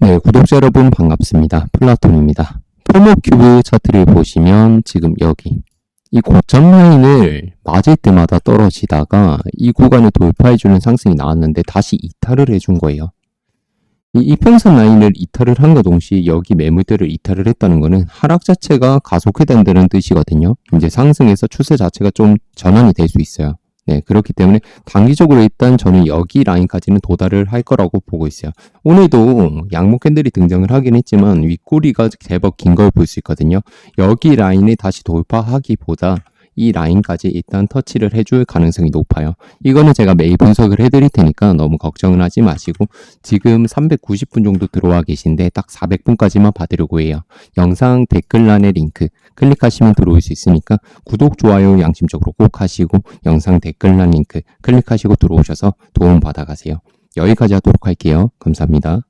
네, 구독자 여러분 반갑습니다. 플라톤입니다. 포모 큐브 차트를 보시면 지금 여기 이 고점 라인을 맞을 때마다 떨어지다가 이 구간을 돌파해주는 상승이 나왔는데 다시 이탈을 해준 거예요. 이 이평선 라인을 이탈을 한과 동시에 여기 매물대를 이탈을 했다는 거는 하락 자체가 가속화된다는 뜻이거든요. 이제 상승에서 추세 자체가 좀 전환이 될 수 있어요. 네, 그렇기 때문에 단기적으로 일단 저는 여기 라인까지는 도달을 할 거라고 보고 있어요. 오늘도 양목 캔들이 등장을 하긴 했지만 윗꼬리가 제법 긴 걸 볼 수 있거든요. 여기 라인을 다시 돌파하기보다 이 라인까지 일단 터치를 해줄 가능성이 높아요. 이거는 제가 매일 분석을 해드릴 테니까 너무 걱정은 하지 마시고 지금 390분 정도 들어와 계신데 딱 400분까지만 받으려고 해요. 영상 댓글란에 링크 클릭하시면 들어올 수 있으니까 구독, 좋아요 양심적으로 꼭 하시고 영상 댓글란 링크 클릭하시고 들어오셔서 도움 받아가세요. 여기까지 하도록 할게요. 감사합니다.